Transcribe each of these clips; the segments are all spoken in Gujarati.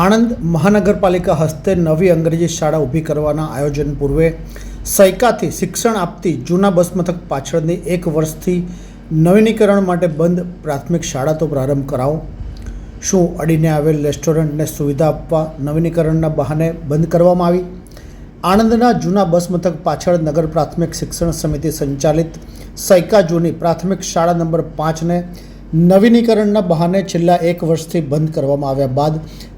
આણંદ મહાનગરપાલિકા હસ્તે નવી અંગ્રેજી શાળા ઊભી કરવાના આયોજન પૂર્વે સૈકાથી શિક્ષણ આપતી જૂના બસ મથક પાછળની એક વર્ષથી નવીનીકરણ માટે બંધ પ્રાથમિક શાળા તો પ્રારંભ કરાવો. શું અડીને આવેલ રેસ્ટોરન્ટને સુવિધા આપવા નવીનીકરણના બહાને બંધ કરવામાં આવી? આણંદના જૂના બસ મથક પાછળ નગર પ્રાથમિક શિક્ષણ સમિતિ સંચાલિત સૈકા જૂની પ્રાથમિક શાળા નંબર પાંચને નવીનીકરણના બહાને છેલ્લા એક વર્ષથી બંધ કરવામાં આવ્યા બાદ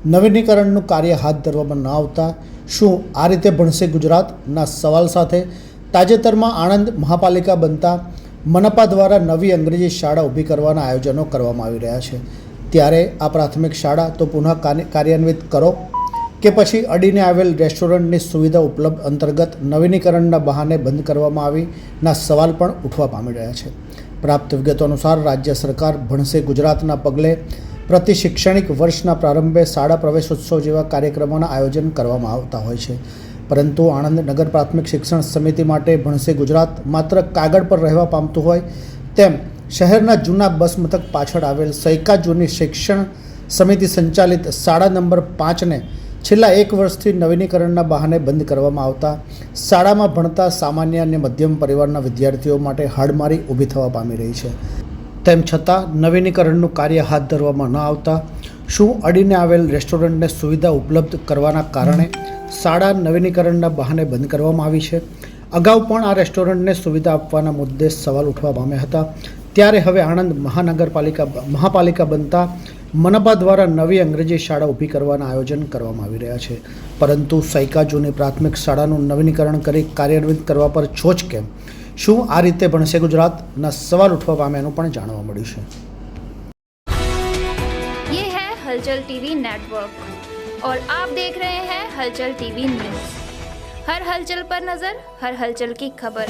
નવીનીકરણનું કાર્ય હાથ ધરવામાં ન આવતા શું આ રીતે ભણશે ગુજરાતના સવાલ સાથે? તાજેતરમાં આણંદ મહાપાલિકા બનતા મનપા દ્વારા નવી અંગ્રેજી શાળા ઊભી કરવાના આયોજનો કરવામાં આવી રહ્યા છે. ત્યારે આ પ્રાથમિક શાળા તો પુનઃ કાર્ય- કાર્યાન્વિત કરો કે પછી અડીને આવેલ રેસ્ટોરન્ટની સુવિધા ઉપલબ્ધ અંતર્ગત નવીનીકરણના બહાને બંધ કરવામાં આવીના સવાલ પણ ઉઠવા પામી રહ્યા છે. પ્રાપ્ત વિગતો અનુસાર રાજ્ય સરકાર ભણશે ગુજરાતના પગલે. પ્રતિ શૈક્ષણિક વર્ષના પ્રારંભે શાળા પ્રવેશોત્સવ જેવા કાર્યક્રમોના આયોજન કરવામાં આવતા હોય છે. પરંતુ આણંદ નગર પ્રાથમિક શિક્ષણ સમિતિ માટે ભણશે ગુજરાત માત્ર કાગળ પર રહેવા પામતું હોય તેમ શહેરના જૂના બસ મથક પાછળ આવેલ સૈકા જૂની શિક્ષણ સમિતિ સંચાલિત શાળા નંબર પાંચને છેલ્લા એક વર્ષથી નવીનીકરણના બહાને બંધ કરવામાં આવતા, શાળામાં ભણતા સામાન્ય અને મધ્યમ પરિવારના વિદ્યાર્થીઓ માટે હાડમારી ઊભી થવા પામી રહી છે. તેમ છતાં, નવીનીકરણનું કાર્ય હાથ ધરવામાં ન આવતા, શું અડીને આવેલ રેસ્ટોરન્ટને સુવિધા ઉપલબ્ધ કરવાના કારણે શાળા નવીનીકરણના બહાને બંધ કરવામાં આવી છે? અગાઉ પણ આ રેસ્ટોરન્ટને સુવિધા આપવાના મુદ્દે સવાલ ઉઠવા પામ્યા હતા. ત્યારે હવે આણંદ મહાનગરપાલિકા, મહાપાલિકા બનતા મનપા દ્વારા નવી અંગ્રેજી શાળા ઊભી કરવાના આયોજન કરવામાં આવી રહ્યા છે પરંતુ સૈકા જૂની પ્રાથમિક શાળાનું નવીનીકરણ કરી કાર્યાન્વિત કરવા પર છોચ કેમ શું આ રીતે ભણશે ગુજરાતના સવાલ ઉઠવા પામ્યાનું પણ જાણવા મળ્યું છે ये है हलचल टीवी नेटवर्क और आप देख रहे हैं हलचल टीवी न्यूज हर हलचल पर नजर हर हलचल की खबर